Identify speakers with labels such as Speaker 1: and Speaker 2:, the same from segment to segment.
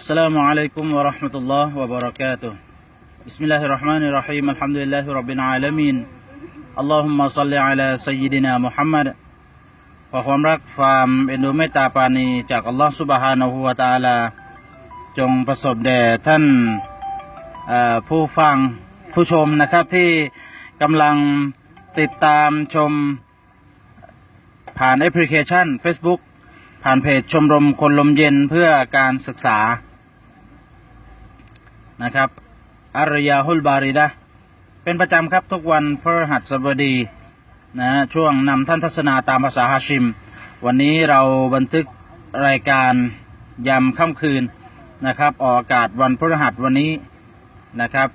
Speaker 1: السلام عليكم ورحمة الله وبركاته بسم الله الرحمن الرحيم الحمد لله رب العالمين اللهم صل على سيدنا محمد ขอความรักความเอ็นดูเมตตาปราณีจากอัลลอฮฺสุบฮานะฮูวะตะอาลา จงประสบแด่ท่านเอ่อผู้ฟังผู้ชมนะครับที่กำลังติดตามชม ผ่านแอปพลิเคชัน Facebook ผ่านเพจชมรมคนลมเย็นเพื่อการศึกษา นะครับอารยาฮุลบาริดะเป็นประจำครับทุกวันพฤหัสบดีนะฮะช่วงนำท่านทัศนาตามภาษาฮาชิม วันนี้เราบันทึกรายการยามค่ำคืนนะครับ ออกอากาศวันพฤหัสวันนี้นะครับ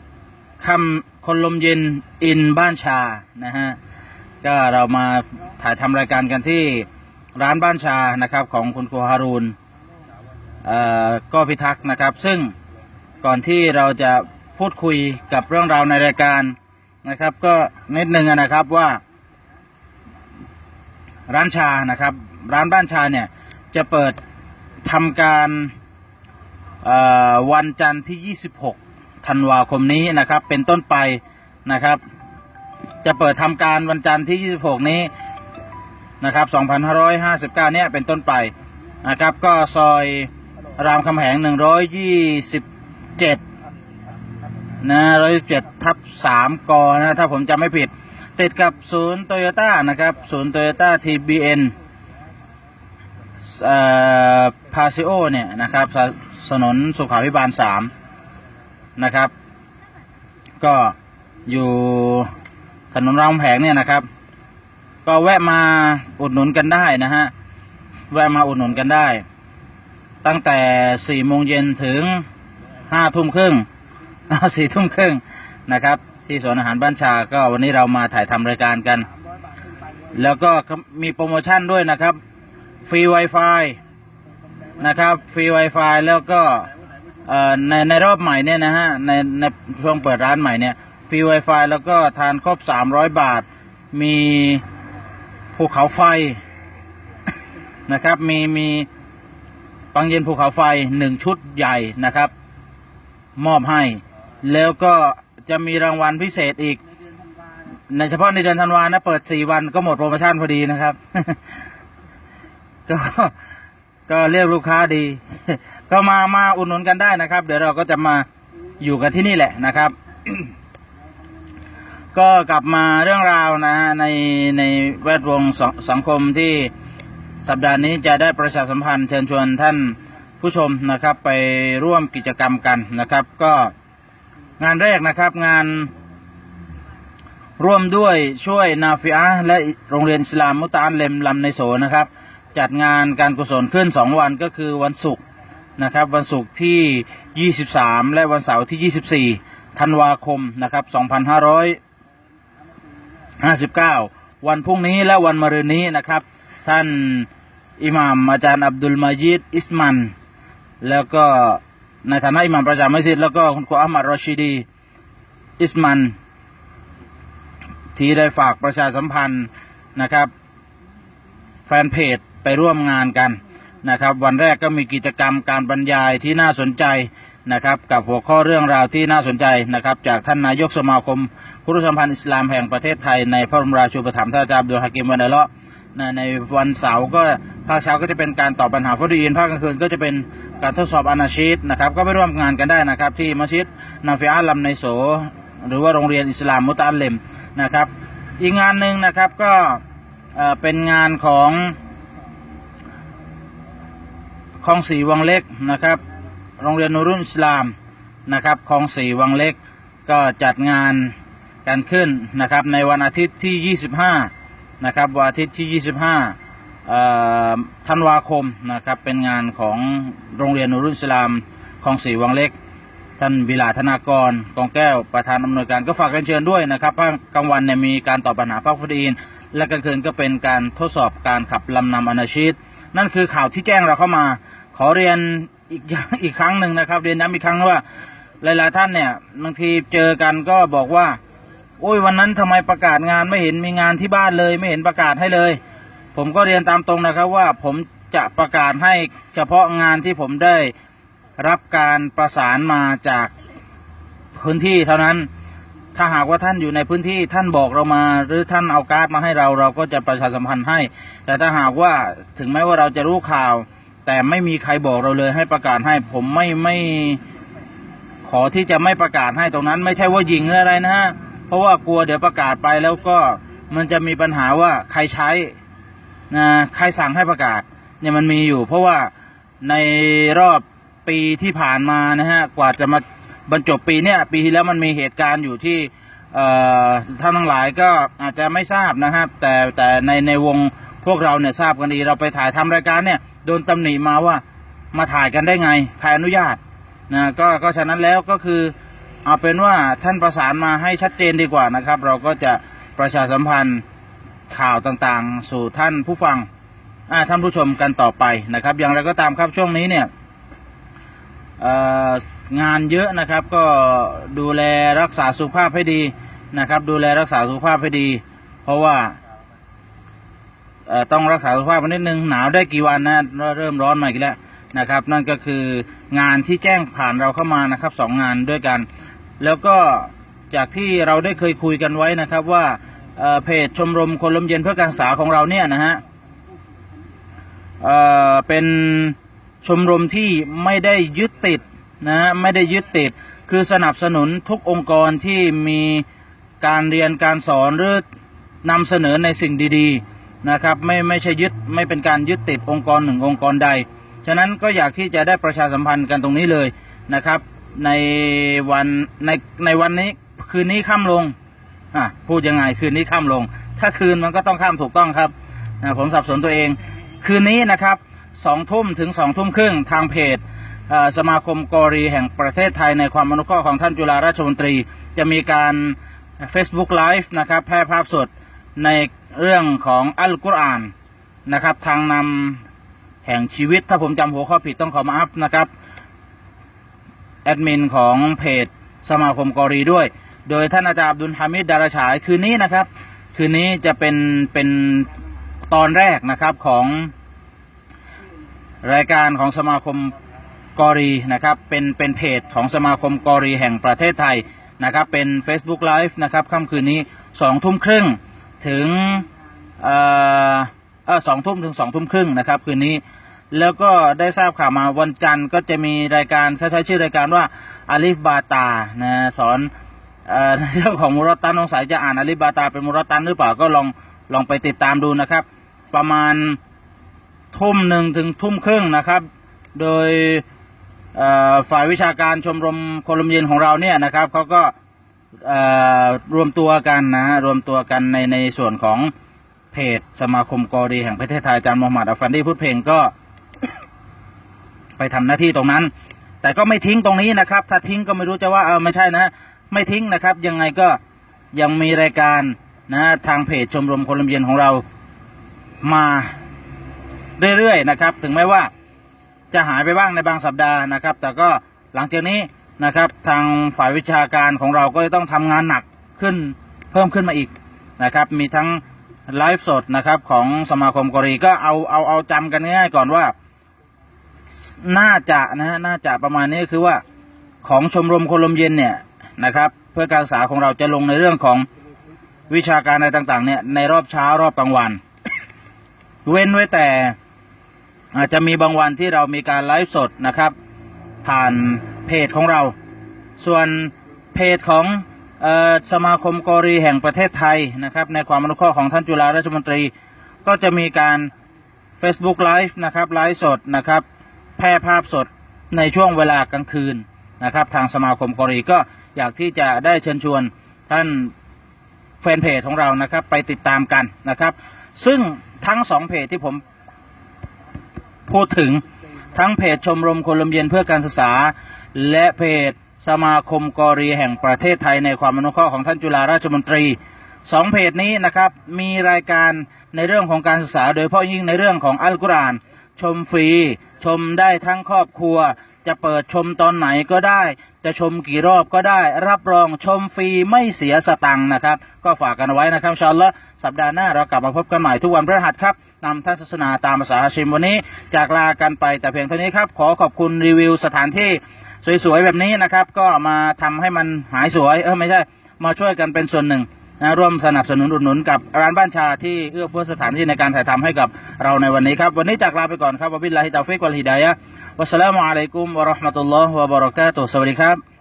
Speaker 1: ค่ำคนลมเย็นอินบ้านชานะฮะก็เรามาถ่ายทำรายการกันที่ร้านบ้านชานะครับของคุณครูฮารูนเอ่อก็พิทักษ์นะครับ ซึ่ง ก่อนที่เราจะพูดคุยกับเรื่องราวในรายการนะครับ ก็นิดนึงนะครับว่า ร้านชานะครับ ร้านบ้านชาเนี่ยจะเปิดทำการวันจันทร์ที่ 26 ธันวาคมนี้นะครับ เป็นต้นไปนะครับ จะเปิดทำการวันจันทร์ที่ 26 นี้นะครับ 2559 เนี่ยเป็นต้นไปนะครับ ก็ซอยรามคำแหง 127 นะ127ทับ3กนะถ้าผมจำไม่ผิด ติดกับศูนย์โตโยต้านะครับศูนย์โตโยต้า TBN เอ่อพาซิโอเนี่ยนะครับถนนสุขาพิบาล3นะครับ ก็อยู่ถนนรามแผงเนี่ยนะครับ ก็แวะมาอุดหนุนกันได้นะฮะแวะมาอุดหนุนกันได้ ตั้งแต่สี่โมงเย็นถึง ห้าทุ่มครึ่งสี่ทุ่มครึ่งนะครับ ที่สวนอาหารบ้านชาก็วันนี้เรามาถ่ายทำรายการกัน แล้วก็มีโปรโมชั่นด้วยนะครับ ฟรี Wi-Fi นะครับ ฟรี Wi-Fi แล้วก็ในในรอบใหม่เนี่ยนะฮะในในช่วงเปิดร้านใหม่เนี่ยฟรี Wi-Fi แล้วก็ทานครบ 300 บาท มีภูเขาไฟนะครับ มีมีปังเย็นภูเขาไฟหนึ่งชุดใหญ่นะครับ มอบให้ แล้วก็จะมีรางวัลพิเศษอีก ในเฉพาะในเดือนธันวานะเปิดสี่วันก็หมดโปรโมชั่นพอดีนะครับ ก็ก็เรียกลูกค้าดี ก็มามาอุดหนุนกันได้นะครับ เดี๋ยวเราก็จะมาอยู่กันที่นี่แหละนะครับ ก็กลับมาเรื่องราวนะฮะในในแวดวงสสังคมที่สัปดาห์นี้จะได้ประชาสัมพันธ์เชิญชวนท่าน ผู้ชมนะครับไปร่วมกิจกรรมกันนะครับ ก็งานแรกนะครับงานร่วมด้วยช่วยนาฟิอะห์และโรงเรียนอิสลามมุตาอัลเลมลำในโสนะครับ จัดงานการกุศลขึ้นสองวันก็คือวันศุกร์นะครับ วันศุกร์ที่ 23 และวันเสาร์ที่ 24 ธันวาคมนะครับ 2559 วันพรุ่งนี้และวันมะรืนนี้นะครับ ท่านอิหม่ามอาจารย์อับดุลมายิดอิสมัน แล้วก็ในฐานะอิหม่ามประจำมัสยิดแล้วก็คุณครูอัมมัดรอชิดี อิสมัน ที่ได้ฝากประชาสัมพันธ์นะครับ แฟนเพจไปร่วมงานกันนะครับ วันแรกก็มีกิจกรรมการบรรยายที่น่าสนใจนะครับ กับหัวข้อเรื่องราวที่น่าสนใจนะครับ จากท่านนายกสมาคมผู้รู้สัมพันธ์อิสลามแห่งประเทศไทยในพระบรมราชูปถัมภ์ท่านอาจารย์ดุลฮากิมวันเดลาะ นะในวันเสาร์ก็ภาคเช้าก็จะเป็นการตอบปัญหาฟุตอีนภาคกลางคืนก็จะเป็นการทดสอบอานาชีตนะครับ ก็ไปร่วมงานกันได้นะครับ ที่มัสยิดนาฟิอาลัมในโส หรือว่าโรงเรียนอิสลามมุตอัลเลมนะครับ อีกงานหนึ่งนะครับก็เป็นงานของคลองสีวังเล็กนะครับ โรงเรียนนูรุนอิสลามนะครับคลองสีวังเล็กก็จัดงานกันขึ้นนะครับในวันอาทิตย์ที่ 25 นะครับวันอาทิตย์ที่ 25ธันวาคมนะครับเป็นงานของโรงเรียนนูรุนสลามคลองสีวังเล็ก ท่านบิลาธนากรกองแก้วประธานอำนวยการก็ฝากกันเชิญด้วยนะครับภาคกลางวันเนี่ยมีการตอบปัญหาภาคฟุตอีนและกลางคืนก็เป็นการทดสอบการขับลำนำอนาชีตนั่นคือข่าวที่แจ้งเราเข้ามา ขอเรียนอีกอีกครั้งหนึ่งนะครับ เรียนย้ำอีกครั้งว่าหลายๆท่านเนี่ยบางทีเจอกันก็บอกว่า โอ้ยวันนั้นทำไมประกาศงานไม่เห็นมีงานที่บ้านเลย ไม่เห็นประกาศให้เลย ผมก็เรียนตามตรงนะครับว่าผมจะประกาศให้เฉพาะงานที่ผมได้รับการประสานมาจากพื้นที่เท่านั้น ถ้าหากว่าท่านอยู่ในพื้นที่ท่านบอกเรามา หรือท่านเอาการ์ดมาให้เราเราก็จะประชาสัมพันธ์ให้ แต่ถ้าหากว่าถึงแม้ว่าเราจะรู้ข่าว แต่ไม่มีใครบอกเราเลยให้ประกาศให้ ผมไม่ไม่ขอที่จะไม่ประกาศให้ตรงนั้น ไม่ใช่ว่ายิงหรืออะไรนะฮะ ราะว่ากลัวเดี๋ยวประกาศไปแล้วก็มันจะมีปัญหาว่าใครใช้นะใครสั่งให้ประกาศเนี่ยมันมีอยู่ เพราะว่าในรอบปีที่ผ่านมานะฮะกว่าจะมาบรรจบปีเนี่ยปีที่แล้วมันมีเหตุการณ์อยู่ที่ท่านทั้งหลายก็อาจจะไม่ทราบนะครับ แต่แต่ในในวงพวกเราเนี่ยทราบกันดีเราไปถ่ายทำรายการเนี่ยโดนตำหนิมาว่ามาถ่ายกันได้ไงใครอนุญาตนะก็ก็ฉะนั้นแล้วก็คือ เอาเป็นว่าท่านประสานมาให้ชัดเจนดีกว่านะครับ เราก็จะประชาสัมพันธ์ข่าวต่างๆ สู่ท่านผู้ฟังท่านผู้ชมกันต่อไปนะครับ อย่างไรก็ตามครับช่วงนี้เนี่ยงานเยอะนะครับก็ดูแลรักษาสุขภาพให้ดีนะครับ ดูแลรักษาสุขภาพให้ดี เพราะว่าต้องรักษาสุขภาพนิดนึงหนาวได้กี่วันนะเริ่มร้อนมาอีกแล้วนะครับ นั่นก็คืองานที่แจ้งผ่านเราเข้ามานะครับสองงานด้วยกัน แล้วก็จากที่เราได้เคยคุยกันไว้นะครับว่าเเพจชมรมคนลมเย็นเพื่อการศึกษาของเราเนี่ยนะฮะเเป็นชมรมที่ไม่ได้ยึดติดนะฮะไม่ได้ยึดติด คือสนับสนุนทุกองค์กรที่มีการเรียนการสอนหรือนำเสนอในสิ่งดีๆนะครับไม่ไม่ใช่ยึดไม่เป็นการยึดติดองค์กรหนึ่งองค์กรใด ฉะนั้นก็อยากที่จะได้ประชาสัมพันธ์กันตรงนี้เลยนะครับ ในวันในในวันนี้คืนนี้ค่ำลงอะพูดยังไงคืนนี้ค่ำลง ถ้าคืนมันก็ต้องข้ามถูกต้องครับอะผมสับสนตัวเอง คืนนี้นะครับสองทุ่มถึงสองทุ่มครึ่งทางเพจสมาคมกอรีแห่งประเทศไทยในความอนุเคราะห์ของท่านจุฬาราชมนตรี จะมีการ Facebook Live นะครับแพร่ภาพสดในเรื่องของอัลกุรอานนะครับ ทางนำแห่งชีวิตถ้าผมจำหัวข้อผิดต้องขอมาอัพนะครับ แอดมินของเพจสมาคมกอรีด้วย โดยท่านอาจารย์ดุลฮามิดดาราฉายคืนนี้นะครับ คืนนี้จะเป็นเป็นตอนแรกนะครับของรายการของสมาคมกอรีนะครับ เป็นเป็นเพจของสมาคมกอรีแห่งประเทศไทยนะครับ เป็น Facebook Live นะครับค่ำคืนนี้สองทุ่มครึ่งถึงเอ่อสองทุ่มถึงสองทุ่มครึ่งนะครับ คืนนี้ แล้วก็ได้ทราบข่าวมาวันจันทร์ก็จะมีรายการเขาใช้ชื่อรายการว่าอาลิฟบาตานะสอนเรื่องของมุรตันสงสัยจะอ่านอาลิฟบาตาเป็นมุรตันหรือเปล่าก็ลองลองไปติดตามดูนะครับ ประมาณทุ่มหนึ่งถึงทุ่มครึ่งนะครับ โดยฝ่ายวิชาการชมรมโคลมเย็นของเราเนี่ยนะครับเขาก็รวมตัวกันนะฮะรวมตัวกันในในส่วนของเพจสมาคมกอรีแห่งประเทศไทยอาจารย์มูฮัมหมัดอัฟฟันดีพูดเพลงก็ ไปทำหน้าที่ตรงนั้น แต่ก็ไม่ทิ้งตรงนี้นะครับ ถ้าทิ้งก็ไม่รู้จะว่าเออไม่ใช่นะ ไม่ทิ้งนะครับ ยังไงก็ยังมีรายการนะทางเพจชมรมคนลมเย็นของเรามาเรื่อยๆนะครับ ถึงแม้ว่าจะหายไปบ้างในบางสัปดาห์นะครับ แต่ก็หลังจากนี้นะครับ ทางฝ่ายวิชาการของเราก็จะต้องทำงานหนักขึ้นเพิ่มขึ้นมาอีกนะครับ มีทั้งไลฟ์สดนะครับของสมาคมกรีก็เอาเอาเอาจำกันง่ายๆก่อนว่า น่าจะนะฮะน่าจะประมาณนี้คือว่าของชมรมคนลมเย็นเนี่ยนะครับ เพื่อการศึกษาของเราจะลงในเรื่องของวิชาการอะไรต่างๆเนี่ยในรอบเช้ารอบกลางวัน เว้นไว้แต่อาจจะมีบางวันที่เรามีการไลฟ์สดนะครับ ผ่านเพจของเรา ส่วนเพจของออสมาคมกอรีแห่งประเทศไทยนะครับ ในความอนุเคราะห์ของท่านจุฬาราชมนตรี ก็จะมีการ Facebook Live นะครับไลฟ์สดนะครับ พร่ภาพสดในช่วงเวลากลางคืนนะครับ ทางสมาคมกอรีก็อยากที่จะได้เชิญชวนท่านแฟนเพจของเรานะครับไปติดตามกันนะครับ ซึ่งทั้งสองเพจที่ผมพูดถึงทั้งเพจชมรมคนลมเย็นเพื่อการศึกษา และเพจสมาคมกอรีแห่งประเทศไทยในความอนุเคราะห์ของท่านจุฬาราชมนตรีสองเพจนี้นะครับมีรายการในเรื่องของการศึกษา โดยเฉพาะยิ่งในเรื่องของอัลกุรอาน ชมฟรี ชมได้ทั้งครอบครัว จะเปิดชมตอนไหนก็ได้ จะชมกี่รอบก็ได้ รับรองชมฟรีไม่เสียสตังค์นะครับ ก็ฝากกันไว้นะครับชาอัลลอฮ์สัปดาห์หน้าเรากลับมาพบกันใหม่ทุกวันพฤหัสครับนำท่านศาสนาตามภาษาฮาชิมวันนี้ จากลากันไปแต่เพียงเท่านี้ครับ ขอขอบคุณรีวิวสถานที่สวยๆแบบนี้นะครับ ก็มาทำให้มันหายสวย เออไม่ใช่ มาช่วยกันเป็นส่วนหนึ่ง นะร่วมสนับสนุนอุดหนุนกับร้านบ้านชาที่เอื้อเฟื้อสถานที่ในการถ่ายทำให้กับเราในวันนี้ครับ วันนี้จากลาไปก่อนครับวบิลลาฮิตาฟิกวัลฮิดายะวัสสลามุอะลัยกุมวะเราะห์มะตุลลอฮ์วะบะเราะกาตุฮ์สวัสดีครับ